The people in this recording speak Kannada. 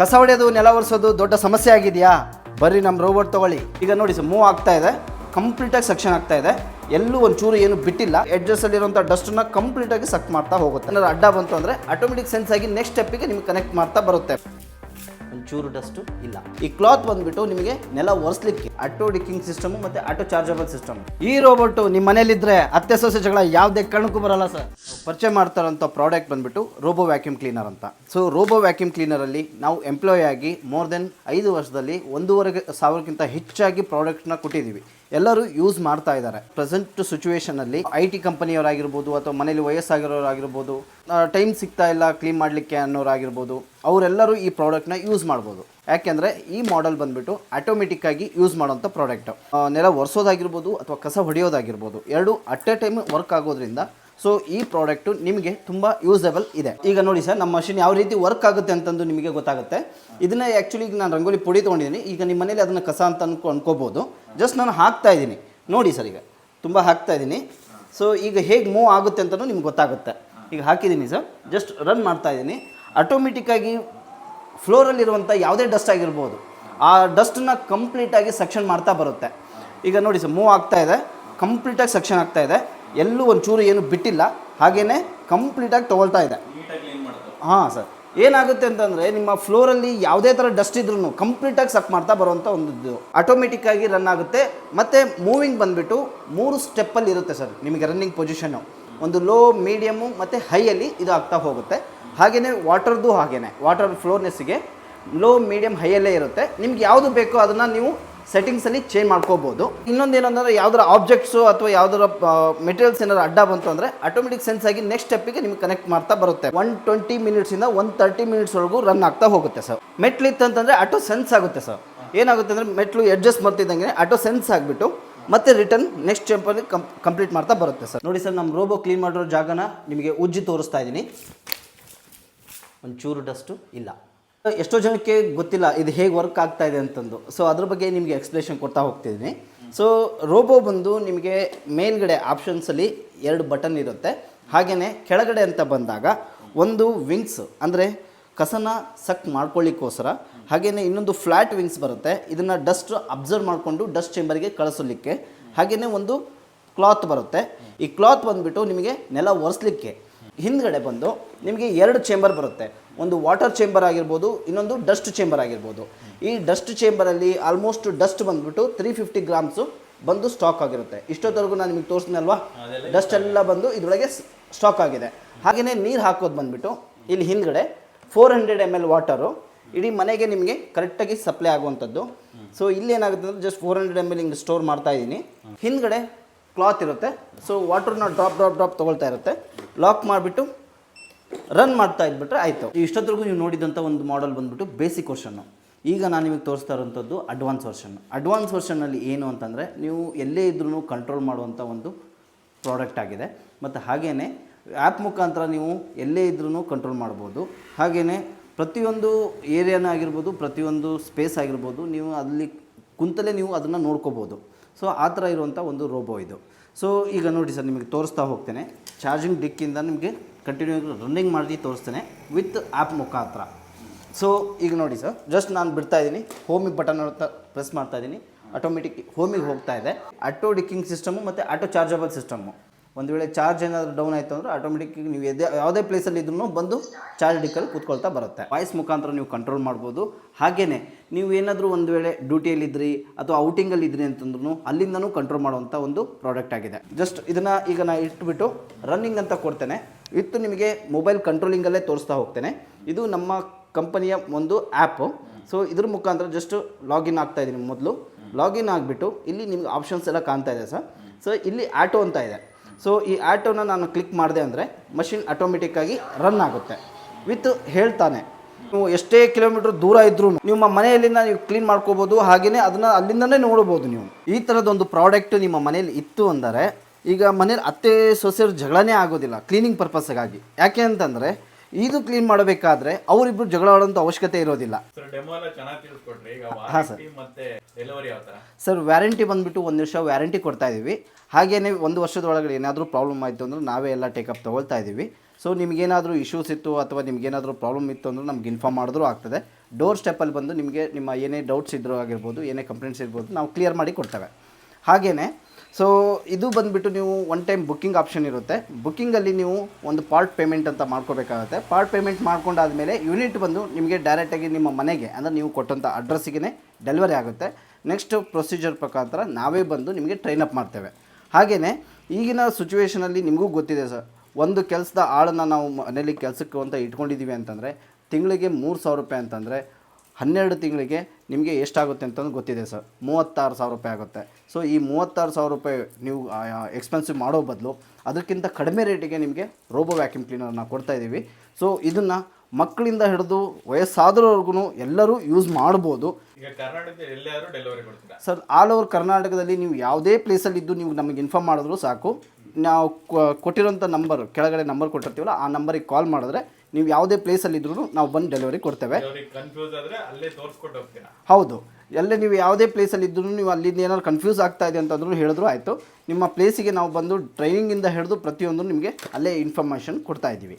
ಕಸ ಹೊಡೆಯೋದು, ನೆಲ ಒರೆಸೋದು ದೊಡ್ಡ ಸಮಸ್ಯೆ ಆಗಿದೆಯಾ? ಬರ್ರಿ ನಮ್ಮ ರೋಬೋಟ್ ತಗೊಳ್ಳಿ. ಈಗ ನೋಡಿ ಸರ್, ಮೂವ್ ಆಗ್ತಾ ಇದೆ. ಕಂಪ್ಲೀಟಾಗಿ ಸೆಕ್ಷನ್ ಆಗ್ತಾ ಇದೆ. ಎಲ್ಲೂ ಒಂಚೂರು ಏನು ಬಿಟ್ಟಿಲ್ಲ. ಎಡ್ಜಸ್ಸಲ್ಲಿರುವಂಥ ಡಸ್ಟನ್ನ ಕಂಪ್ಲೀಟಾಗಿ ಸಕ್ ಮಾಡ್ತಾ ಹೋಗುತ್ತೆ. ಏನಾದ್ರು ಅಡ್ಡ ಬಂತು ಅಂದರೆ ಆಟೋಮೆಟಿಕ್ ಸೆನ್ಸ್ ಆಗಿ ನೆಕ್ಸ್ಟ್ ಸ್ಟೆಪ್ಪಿಗೆ ನಿಮ್ಗೆ ಕನೆಕ್ಟ್ ಮಾಡ್ತಾ ಬರುತ್ತೆ. ಒಂಚೂರು ಡಸ್ಟು ಇಲ್ಲ. ಈ ಕ್ಲಾತ್ ಬಂದ್ಬಿಟ್ಟು ನಿಮಗೆ ನೆಲ ಒರೆಸ್ಲಿಕ್ಕೆ ಆಟೋ ಡಿಕ್ಕಿಂಗ್ ಸಿಸ್ಟಮ್ ಮತ್ತೆ ಆಟೋ ಚಾರ್ಜಬಲ್ ಸಿಸ್ಟಮ್. ಈ ರೋಬೋಟ್ ನಿಮ್ಮ ಮನೇಲಿದ್ರೆ ಅತ್ತೆ ಸೊಸೆ ಜಗಳ ಯಾವುದೇ ಕಣಕ್ಕೂ ಬರಲ್ಲ ಸರ್. ಪರಿಚಯ ಮಾಡ್ತಾರಂಥ ಪ್ರಾಡಕ್ಟ್ ಬಂದ್ಬಿಟ್ಟು ರೋಬೋ ವ್ಯಾಕ್ಯೂಮ್ ಕ್ಲೀನರ್ ಅಂತ. ಸೊ ರೋಬೋ ವ್ಯಾಕ್ಯೂಮ್ ಕ್ಲೀನರ್ ಅಲ್ಲಿ ನಾವು ಎಂಪ್ಲಾಯ್ ಆಗಿ ಮೋರ್ ದೆನ್ ಐದು ವರ್ಷದಲ್ಲಿ ಒಂದೂವರೆ ಸಾವಿರಕ್ಕಿಂತ ಹೆಚ್ಚಾಗಿ ಪ್ರಾಡಕ್ಟ್ನ ಕೊಟ್ಟಿದ್ದೀವಿ. ಎಲ್ಲರೂ ಯೂಸ್ ಮಾಡ್ತಾ ಇದ್ದಾರೆ. ಪ್ರೆಸೆಂಟ್ ಸಿಚುವೇಶನ್ ಅಲ್ಲಿ ಐ ಟಿ ಕಂಪನಿಯವರಾಗಿರ್ಬೋದು ಅಥವಾ ಮನೇಲಿ ವಯಸ್ಸಾಗಿರೋರಾಗಿರ್ಬೋದು ಟೈಮ್ ಸಿಗ್ತಾ ಇಲ್ಲ ಕ್ಲೀನ್ ಮಾಡಲಿಕ್ಕೆ ಅನ್ನೋರಾಗಿರ್ಬೋದು ಅವರೆಲ್ಲರೂ ಈ ಪ್ರಾಡಕ್ಟ್ನ ಯೂಸ್ ಮಾಡ್ಬೋದು. ಯಾಕೆಂದರೆ ಈ ಮಾಡೆಲ್ ಬಂದ್ಬಿಟ್ಟು ಆಟೋಮೆಟಿಕ್ಕಾಗಿ ಯೂಸ್ ಮಾಡೋಂಥ ಪ್ರಾಡಕ್ಟ್. ನೆಲ ಒರೆಸೋದಾಗಿರ್ಬೋದು ಅಥವಾ ಕಸ ಹೊಡೆಯೋದಾಗಿರ್ಬೋದು, ಎರಡು ಅಟ್ ಎ ಟೈಮ್ ವರ್ಕ್ ಆಗೋದ್ರಿಂದ ಸೊ ಈ ಪ್ರಾಡಕ್ಟು ನಿಮಗೆ ತುಂಬ ಯೂಸಬಲ್ ಇದೆ. ಈಗ ನೋಡಿ ಸರ್, ನಮ್ಮ ಮಷಿನ್ ಯಾವ ರೀತಿ ವರ್ಕ್ ಆಗುತ್ತೆ ಅಂತಂದು ನಿಮಗೆ ಗೊತ್ತಾಗುತ್ತೆ. ಇದನ್ನ ಆ್ಯಕ್ಚುಲಿ ಈಗ ನಾನು ರಂಗೋಲಿ ಪುಡಿ ತೊಗೊಂಡಿದ್ದೀನಿ. ಈಗ ನಿಮ್ಮ ಮನೇಲಿ ಅದನ್ನು ಕಸ ಅಂತ ಅನ್ಕೊ, ಅನ್ಕೋಬೋದು. ಜಸ್ಟ್ ನಾನು ಹಾಕ್ತಾ ಇದ್ದೀನಿ. ನೋಡಿ ಸರ್ ಈಗ, ತುಂಬ ಹಾಕ್ತಾ ಇದ್ದೀನಿ. ಸೊ ಈಗ ಹೇಗೆ ಮೂವ್ ಆಗುತ್ತೆ ಅಂತಲೂ ನಿಮ್ಗೆ ಗೊತ್ತಾಗುತ್ತೆ. ಈಗ ಹಾಕಿದ್ದೀನಿ ಸರ್. ಜಸ್ಟ್ ರನ್ ಮಾಡ್ತಾ ಇದ್ದೀನಿ. ಆಟೋಮೆಟಿಕ್ಕಾಗಿ ಫ್ಲೋರಲ್ಲಿರುವಂಥ ಯಾವುದೇ ಡಸ್ಟ್ ಆಗಿರ್ಬೋದು ಆ ಡಸ್ಟನ್ನ ಕಂಪ್ಲೀಟಾಗಿ ಸೆಕ್ಷನ್ ಮಾಡ್ತಾ ಬರುತ್ತೆ. ಈಗ ನೋಡಿ ಸರ್ ಮೂವ್ ಆಗ್ತಾ ಇದೆ. ಕಂಪ್ಲೀಟಾಗಿ ಸೆಕ್ಷನ್ ಆಗ್ತಾ ಇದೆ. ಎಲ್ಲೂ ಒಂಚೂರು ಏನು ಬಿಟ್ಟಿಲ್ಲ. ಹಾಗೇ ಕಂಪ್ಲೀಟಾಗಿ ತೊಗೊಳ್ತಾ ಇದೆ. ಹಾಂ ಸರ್ ಏನಾಗುತ್ತೆ ಅಂತಂದರೆ ನಿಮ್ಮ ಫ್ಲೋರಲ್ಲಿ ಯಾವುದೇ ಥರ ಡಸ್ಟ್ ಇದ್ರೂ ಕಂಪ್ಲೀಟಾಗಿ ಸಕ್ ಮಾಡ್ತಾ ಬರುವಂಥ ಒಂದು ಆಟೋಮೆಟಿಕ್ಕಾಗಿ ರನ್ ಆಗುತ್ತೆ. ಮತ್ತು ಮೂವಿಂಗ್ ಬಂದುಬಿಟ್ಟು ಮೂರು ಸ್ಟೆಪ್ಪಲ್ಲಿ ಇರುತ್ತೆ ಸರ್ ನಿಮಗೆ ರನ್ನಿಂಗ್ ಪೊಸಿಷನ್ನು ಒಂದು ಲೋ ಮೀಡಿಯಮು ಮತ್ತು ಹೈಯಲ್ಲಿ ಇದು ಆಗ್ತಾ ಹೋಗುತ್ತೆ. ಹಾಗೆಯೇ ವಾಟರ್ದು ಹಾಗೇ ವಾಟರ್ ಫ್ಲೋರ್ನೆಸ್ಸಿಗೆ ಲೋ ಮೀಡಿಯಮ್ ಹೈಯಲ್ಲೇ ಇರುತ್ತೆ. ನಿಮ್ಗೆ ಯಾವುದು ಬೇಕೋ ಅದನ್ನು ನೀವು ಸೆಟ್ಟಿಂಗ್ಸಲ್ಲಿ ಚೇಂಜ್ ಮಾಡ್ಕೋಬೋದು. ಇನ್ನೊಂದು ಯಾವ್ದಾರ ಆಬ್ಜೆಕ್ಟ್ಸು ಅಥವಾ ಯಾವ್ದಾರ ಮೆಟೀರಿಯಲ್ಸ್ ಏನಾದ್ರು ಅಡ್ಡ ಬಂತು ಅಂದರೆ ಆಟೋಮೆಟಿಕ್ ಸೆನ್ಸ್ ಆಗಿ ನೆಕ್ಸ್ಟ್ ಸ್ಟೆಪ್ಪಿಗೆ ನಿಮ್ಗೆ ಕನೆಕ್ಟ್ ಮಾಡ್ತಾ ಬರುತ್ತೆ. ಒನ್ ಟ್ವೆಂಟಿ ಮಿನಿಟ್ಸಿಂದ ಒನ್ ತರ್ಟಿ ಮಿನಿಟ್ಸ್ವರೆಗೂ ರನ್ ಆಗ್ತಾ ಹೋಗುತ್ತೆ ಸರ್ ಮೆಟ್ಲಿತ್ತು ಅಂತಂದರೆ ಆಟೋ ಸೆನ್ಸ್ ಆಗುತ್ತೆ ಸರ್ ಏನಾಗುತ್ತೆ ಅಂದರೆ ಮೆಟ್ಲು ಅಡ್ಜಸ್ಟ್ ಮಾಡ್ತಿದ್ದಂಗೆ ಆಟೋ ಸೆನ್ಸ್ ಆಗಿಬಿಟ್ಟು ಮತ್ತೆ ರಿಟರ್ನ್ ನೆಕ್ಸ್ಟ್ ಸ್ಟೆಪ್ಪಲ್ಲಿ ಕಂಪ್ ಕಂಪ್ಲೀಟ್ ಮಾಡ್ತಾ ಬರುತ್ತೆ ಸರ್ ನೋಡಿ ಸರ್ ನಮ್ಮ ರೋಬೋ ಕ್ಲೀನ್ ಮಾಡಿರೋ ಜಾಗನ ನಿಮಗೆ ಉಜ್ಜಿ ತೋರಿಸ್ತಾ ಇದ್ದೀನಿ. ಒಂಚೂರು ಡಸ್ಟು ಇಲ್ಲ. ಎಷ್ಟೋ ಜನಕ್ಕೆ ಗೊತ್ತಿಲ್ಲ ಇದು ಹೇಗೆ ವರ್ಕ್ ಆಗ್ತಾ ಇದೆ ಅಂತಂದು. ಸೊ ಅದ್ರ ಬಗ್ಗೆ ನಿಮಗೆ ಎಕ್ಸ್ಪ್ಲೇಷನ್ ಕೊಡ್ತಾ ಹೋಗ್ತಿದ್ದೀನಿ. ಸೊ ರೋಬೋ ಬಂದು ನಿಮಗೆ ಮೇಲ್ಗಡೆ ಆಪ್ಷನ್ಸಲ್ಲಿ ಎರಡು ಬಟನ್ ಇರುತ್ತೆ. ಹಾಗೆಯೇ ಕೆಳಗಡೆ ಅಂತ ಬಂದಾಗ ಒಂದು ವಿಂಗ್ಸ್ ಅಂದರೆ ಕಸನ ಸಕ್ ಮಾಡ್ಕೊಳ್ಳಿಕ್ಕೋಸ್ಕರ ಹಾಗೆಯೇ ಇನ್ನೊಂದು ಫ್ಲ್ಯಾಟ್ ವಿಂಗ್ಸ್ ಬರುತ್ತೆ. ಇದನ್ನು ಡಸ್ಟ್ ಅಬ್ಸರ್ವ್ ಮಾಡಿಕೊಂಡು ಡಸ್ಟ್ ಚೇಂಬರ್ಗೆ ಕಳಿಸಲಿಕ್ಕೆ. ಹಾಗೆಯೇ ಒಂದು ಕ್ಲಾತ್ ಬರುತ್ತೆ. ಈ ಕ್ಲಾತ್ ಬಂದುಬಿಟ್ಟು ನಿಮಗೆ ನೆಲ ಒರೆಸ್ಲಿಕ್ಕೆ. ಹಿಂದ್ಗಡೆ ಬಂದು ನಿಮಗೆ ಎರಡು ಚೇಂಬರ್ ಬರುತ್ತೆ. ಒಂದು ವಾಟರ್ ಚೇಂಬರ್ ಆಗಿರ್ಬೋದು ಇನ್ನೊಂದು ಡಸ್ಟ್ ಚೇಂಬರ್ ಆಗಿರ್ಬೋದು. ಈ ಡಸ್ಟ್ ಚೇಂಬರಲ್ಲಿ ಆಲ್ಮೋಸ್ಟ್ ಡಸ್ಟ್ ಬಂದ್ಬಿಟ್ಟು ತ್ರೀ ಫಿಫ್ಟಿ ಗ್ರಾಮ್ಸು ಬಂದು ಸ್ಟಾಕ್ ಆಗಿರುತ್ತೆ. ಇಷ್ಟೊತ್ತವರೆಗೂ ನಾನು ನಿಮಗೆ ತೋರಿಸ್ನಲ್ವಾ ಡಸ್ಟ್ ಎಲ್ಲ ಬಂದು ಇದರೊಳಗೆ ಸ್ಟಾಕ್ ಆಗಿದೆ. ಹಾಗೆಯೇ ನೀರು ಹಾಕೋದು ಬಂದುಬಿಟ್ಟು ಇಲ್ಲಿ ಹಿಂದ್ಗಡೆ four hundred M L water ಇಡೀ ಮನೆಗೆ ನಿಮಗೆ ಕರೆಕ್ಟಾಗಿ ಸಪ್ಲೈ ಆಗುವಂಥದ್ದು. ಸೊ ಇಲ್ಲಿ ಏನಾಗುತ್ತೆ ಅಂದರೆ just four hundred M L ಹಿಂಗೆ ಸ್ಟೋರ್ ಮಾಡ್ತಾ ಇದ್ದೀನಿ. ಹಿಂದ್ಗಡೆ ಕ್ಲಾತ್ ಇರುತ್ತೆ. ಸೊ ವಾಟರ್ನ ಡ್ರಾಪ್ ಡ್ರಾಪ್ ಡ್ರಾಪ್ ತೊಗೊಳ್ತಾ ಇರುತ್ತೆ. ಲಾಕ್ ಮಾಡಿಬಿಟ್ಟು ರನ್ ಮಾಡ್ತಾ ಇದ್ಬಿಟ್ರೆ ಆಯಿತು. ಇಷ್ಟೊತ್ತರೆಗೂ ನೀವು ನೋಡಿದಂಥ ಒಂದು ಮಾಡೆಲ್ ಬಂದ್ಬಿಟ್ಟು ಬೇಸಿಕ್ ವರ್ಷನ್ನು ಈಗ ನಾನು ನಿಮಗೆ ತೋರಿಸ್ತಾ ಇರೋಂಥದ್ದು ಅಡ್ವಾನ್ಸ್ ವರ್ಷನ್ ಅಡ್ವಾನ್ಸ್ ವರ್ಷನ್ನಲ್ಲಿ ಏನು ಅಂತಂದರೆ ನೀವು ಎಲ್ಲೇ ಇದ್ರೂ ಕಂಟ್ರೋಲ್ ಮಾಡುವಂಥ ಒಂದು ಪ್ರಾಡಕ್ಟ್ ಆಗಿದೆ. ಮತ್ತು ಹಾಗೆಯೇ ಆ್ಯಪ್ ಮುಖಾಂತರ ನೀವು ಎಲ್ಲೇ ಇದ್ರೂ ಕಂಟ್ರೋಲ್ ಮಾಡ್ಬೋದು. ಹಾಗೆಯೇ ಪ್ರತಿಯೊಂದು ಏರಿಯಾನ ಆಗಿರ್ಬೋದು, ಪ್ರತಿಯೊಂದು ಸ್ಪೇಸ್ ಆಗಿರ್ಬೋದು, ನೀವು ಅಲ್ಲಿ ಕುಂತಲೇ ನೀವು ಅದನ್ನು ನೋಡ್ಕೋಬೋದು. ಸೊ ಆ ಥರ ಇರುವಂಥ ಒಂದು ರೋಬೋ ಇದು. ಸೊ ಈಗ ನೋಡಿ ಸರ್, ನಿಮಗೆ ತೋರಿಸ್ತಾ ಹೋಗ್ತೇನೆ. ಚಾರ್ಜಿಂಗ್ ಡಿಕ್ಕಿಂದ ನಿಮಗೆ ಕಂಟಿನ್ಯೂ ರನ್ನಿಂಗ್ ಮಾಡಿ ತೋರಿಸ್ತೇನೆ ವಿತ್ ಆ್ಯಪ್ ಮುಖಾಂತರ. ಸೊ ಈಗ ನೋಡಿ ಸರ್ ಜಸ್ಟ್ ನಾನು ಬಿಡ್ತಾ ಇದ್ದೀನಿ. ಹೋಮಿಗೆ ಬಟನ್ ಪ್ರೆಸ್ ಮಾಡ್ತಾ ಇದ್ದೀನಿ. ಆಟೋಮೆಟಿಕ್ ಹೋಮಿಗೆ ಹೋಗ್ತಾ ಇದೆ. ಆಟೋ ಡಿಕ್ಕಿಂಗ್ ಸಿಸ್ಟಮು ಮತ್ತು ಆಟೋ ಚಾರ್ಜಬಲ್ ಸಿಸ್ಟಮು ಒಂದು ವೇಳೆ ಚಾರ್ಜ್ ಏನಾದರೂ ಡೌನ್ ಆಯಿತು ಅಂದರೆ ಆಟೋಮೆಟಿಕ್ ನೀವು ಎದೆ ಯಾವುದೇ ಪ್ಲೇಸಲ್ಲಿ ಇದ್ರೂ ಬಂದು ಚಾರ್ಜ್ ಡಿಕ್ಕಲ್ಲಿ ಕೂತ್ಕೊಳ್ತಾ ಬರುತ್ತೆ. ವಾಯ್ಸ್ ಮುಖಾಂತರ ನೀವು ಕಂಟ್ರೋಲ್ ಮಾಡ್ಬೋದು. ಹಾಗೇ ನೀವು ಏನಾದರೂ ಒಂದು ವೇಳೆ ಡ್ಯೂಟಿಯಲ್ಲಿದ್ರಿ ಅಥವಾ ಔಟಿಂಗಲ್ಲಿ ಇದ್ರಿ ಅಂತಂದ್ರೂ ಅಲ್ಲಿಂದನೂ ಕಂಟ್ರೋಲ್ ಮಾಡುವಂಥ ಒಂದು ಪ್ರಾಡಕ್ಟ್ ಆಗಿದೆ. ಜಸ್ಟ್ ಇದನ್ನು ಈಗ ನಾನು ಇಟ್ಬಿಟ್ಟು ರನ್ನಿಂಗ್ ಅಂತ ಕೊಡ್ತೇನೆ. ಇತ್ತು ನಿಮಗೆ ಮೊಬೈಲ್ ಕಂಟ್ರೋಲಿಂಗಲ್ಲೇ ತೋರಿಸ್ತಾ ಹೋಗ್ತೇನೆ. ಇದು ನಮ್ಮ ಕಂಪನಿಯ ಒಂದು ಆ್ಯಪು ಸೊ ಇದ್ರ ಮುಖಾಂತರ ಜಸ್ಟ್ ಲಾಗಿನ್ ಆಗ್ತಾ ಇದ್ದೀನಿ ಮೊದಲು. ಲಾಗಿನ್ ಆಗಿಬಿಟ್ಟು ಇಲ್ಲಿ ನಿಮ್ಗೆ ಆಪ್ಷನ್ಸ್ ಎಲ್ಲ ಕಾಣ್ತಾ ಇದೆ ಸರ್. ಸೊ ಇಲ್ಲಿ ಆಟೋ ಅಂತ ಇದೆ. ಸೊ ಈ ಆಟೋನ ನಾನು ಕ್ಲಿಕ್ ಮಾಡಿದೆ ಅಂದರೆ ಮಷಿನ್ ಆಟೋಮೆಟಿಕ್ಕಾಗಿ ರನ್ ಆಗುತ್ತೆ. ವಿತ್ ಹೇಳ್ತಾನೆ. ನೀವು ಎಷ್ಟೇ ಕಿಲೋಮೀಟರ್ ದೂರ ಇದ್ರೂ ನಿಮ್ಮ ಮನೆಯಲ್ಲಿಂದ ನೀವು ಕ್ಲೀನ್ ಮಾಡ್ಕೋಬೋದು ಹಾಗೆಯೇ ಅದನ್ನು ಅಲ್ಲಿಂದನೇ ನೋಡ್ಬೋದು ನೀವು. ಈ ಥರದೊಂದು ಪ್ರಾಡಕ್ಟ್ ನಿಮ್ಮ ಮನೆಯಲ್ಲಿ ಇತ್ತು ಅಂದರೆ ಈಗ ಮನೇಲಿ ಅತ್ತೆ ಸೊಸೆಯರು ಜಗಳನೇ ಆಗೋದಿಲ್ಲ ಕ್ಲೀನಿಂಗ್ ಪರ್ಪಸ್ಗಾಗಿ ಯಾಕೆ ಅಂತಂದರೆ ಇದು ಕ್ಲೀನ್ ಮಾಡಬೇಕಾದ್ರೆ ಅವರಿಬ್ಬರು ಜಗಳ ಆಡೋಂಥ ಅವಶ್ಯಕತೆ ಇರೋದಿಲ್ಲ. ಹಾ, ಸರ್. ಸರ್ ವ್ಯಾರಂಟಿ ಬಂದುಬಿಟ್ಟು ಒಂದು ವರ್ಷ ವ್ಯಾರಂಟಿ ಕೊಡ್ತಾ ಇದ್ದೀವಿ ಹಾಗೇನೆ ಒಂದು ವರ್ಷದ ಒಳಗಡೆ ಏನಾದರೂ ಪ್ರಾಬ್ಲಮ್ ಆಯಿತು ಅಂದ್ರೆ ನಾವೇ ಎಲ್ಲ ಟೇಕಪ್ ತೊಗೊಳ್ತಾ ಇದ್ದೀವಿ ಸೊ ನಿಮಗೇನಾದರೂ ಇಶ್ಯೂಸ್ ಇತ್ತು ಅಥವಾ ನಿಮಗೇನಾದರೂ ಪ್ರಾಬ್ಲಮ್ ಇತ್ತು ಅಂದ್ರೆ ನಮ್ಗೆ ಇನ್ಫಾರ್ಮ್ ಮಾಡಿದ್ರೂ ಆಗ್ತದೆ. ಡೋರ್ ಸ್ಟೆಪ್ಪಲ್ಲಿ ಬಂದು ನಿಮಗೆ ನಿಮ್ಮ ಏನೇ ಡೌಟ್ಸ್ ಇದ್ರೂ ಆಗಿರ್ಬೋದು ಏನೇ ಕಂಪ್ಲೇಂಟ್ಸ್ ಇರ್ಬೋದು ನಾವು ಕ್ಲಿಯರ್ ಮಾಡಿ ಕೊಡ್ತೇವೆ. ಹಾಗೆಯೇ ಸೊ ಇದು ಬಂದುಬಿಟ್ಟು ನೀವು ಒನ್ ಟೈಮ್ ಬುಕ್ಕಿಂಗ್ ಆಪ್ಷನ್ ಇರುತ್ತೆ. ಬುಕ್ಕಿಂಗಲ್ಲಿ ನೀವು ಒಂದು ಪಾರ್ಟ್ ಪೇಮೆಂಟ್ ಅಂತ ಮಾಡ್ಕೋಬೇಕಾಗುತ್ತೆ. ಪಾರ್ಟ್ ಪೇಮೆಂಟ್ ಮಾಡ್ಕೊಂಡಾದಮೇಲೆ ಯೂನಿಟ್ ಬಂದು ನಿಮಗೆ ಡೈರೆಕ್ಟಾಗಿ ನಿಮ್ಮ ಮನೆಗೆ, ಅಂದರೆ ನೀವು ಕೊಟ್ಟಂಥ ಅಡ್ರೆಸ್ಸಿಗೆ ಡೆಲಿವರಿ ಆಗುತ್ತೆ. ನೆಕ್ಸ್ಟ್ ಪ್ರೊಸೀಜರ್ ಪ್ರಕಾರ ನಾವೇ ಬಂದು ನಿಮಗೆ ಟ್ರೈನ್ ಅಪ್ ಮಾಡ್ತೇವೆ. ಹಾಗೆಯೇ ಈಗಿನ ಸಿಚುವೇಷನಲ್ಲಿ ನಿಮಗೂ ಗೊತ್ತಿದೆ ಸರ್. ಒಂದು ಕೆಲಸದ ಆಳನ್ನು ನಾವು ಮನೇಲಿ ಕೆಲಸಕ್ಕೆ ಅಂತ ಇಟ್ಕೊಂಡಿದ್ದೀವಿ ಅಂತಂದರೆ, ತಿಂಗಳಿಗೆ ಮೂರು ಸಾವಿರ ರೂಪಾಯಿ ಅಂತಂದರೆ ಹನ್ನೆರಡು ತಿಂಗಳಿಗೆ ನಿಮಗೆ ಎಷ್ಟಾಗುತ್ತೆ ಅಂತಂದು ಗೊತ್ತಿದೆ ಸರ್. ಮೂವತ್ತಾರು ಸಾವಿರ ರೂಪಾಯಿ ಆಗುತ್ತೆ. ಸೊ ಈ ಮೂವತ್ತಾರು ಸಾವಿರ ರೂಪಾಯಿ ನೀವು ಎಕ್ಸ್ಪೆನ್ಸಿವ್ ಮಾಡೋ ಬದಲು ಅದಕ್ಕಿಂತ ಕಡಿಮೆ ರೇಟಿಗೆ ನಿಮಗೆ ರೋಬೋ ವ್ಯಾಕ್ಯೂಮ್ ಕ್ಲೀನರ್ನ ಕೊಡ್ತಾ ಇದ್ದೀವಿ ಸೊ ಇದನ್ನು ಮಕ್ಕಳಿಂದ ಹಿಡಿದು ವಯಸ್ಸಾದವರೆಗೂ ಎಲ್ಲರೂ ಯೂಸ್ ಮಾಡ್ಬೋದು. ಸರ್ ಆಲ್ ಓವರ್ ಕರ್ನಾಟಕದಲ್ಲಿ ನೀವು ಯಾವುದೇ ಪ್ಲೇಸಲ್ಲಿದ್ದು ನೀವು ನಮಗೆ ಇನ್ಫಾರ್ಮ್ ಮಾಡಿದ್ರು ಸಾಕು. ನಾವು ಕೊಟ್ಟಿರೋಂಥ ನಂಬರ್ ಕೆಳಗಡೆ ನಂಬರ್ ಕೊಟ್ಟಿರ್ತೀವಲ್ಲ ಆ ನಂಬರಿಗೆ ಕಾಲ್ ಮಾಡಿದ್ರೆ ನೀವು ಯಾವುದೇ ಪ್ಲೇಸಲ್ಲಿ ಇದ್ರೂ ನಾವು ಬಂದು ಡೆಲಿವರಿ ಕೊಡ್ತೇವೆ. ಅಲ್ಲೇ ಹೌದು. ಎಲ್ಲೇ ನೀವು ಯಾವುದೇ ಪ್ಲೇಸಲ್ಲಿ ಇದ್ದರೂ ನೀವು ಅಲ್ಲಿಂದ ಏನಾದ್ರು ಕನ್ಫ್ಯೂಸ್ ಆಗ್ತಾ ಇದೆ ಅಂತಂದ್ರೂ ಹೇಳಿದ್ರು ಆಯಿತು. ನಿಮ್ಮ ಪ್ಲೇಸಿಗೆ ನಾವು ಬಂದು ಟ್ರೈನಿಂಗಿಂದ ಹಿಡಿದು ಪ್ರತಿಯೊಂದು ನಿಮಗೆ ಅಲ್ಲೇ ಇನ್ಫಾರ್ಮೇಷನ್ ಕೊಡ್ತಾ ಇದ್ದೀವಿ.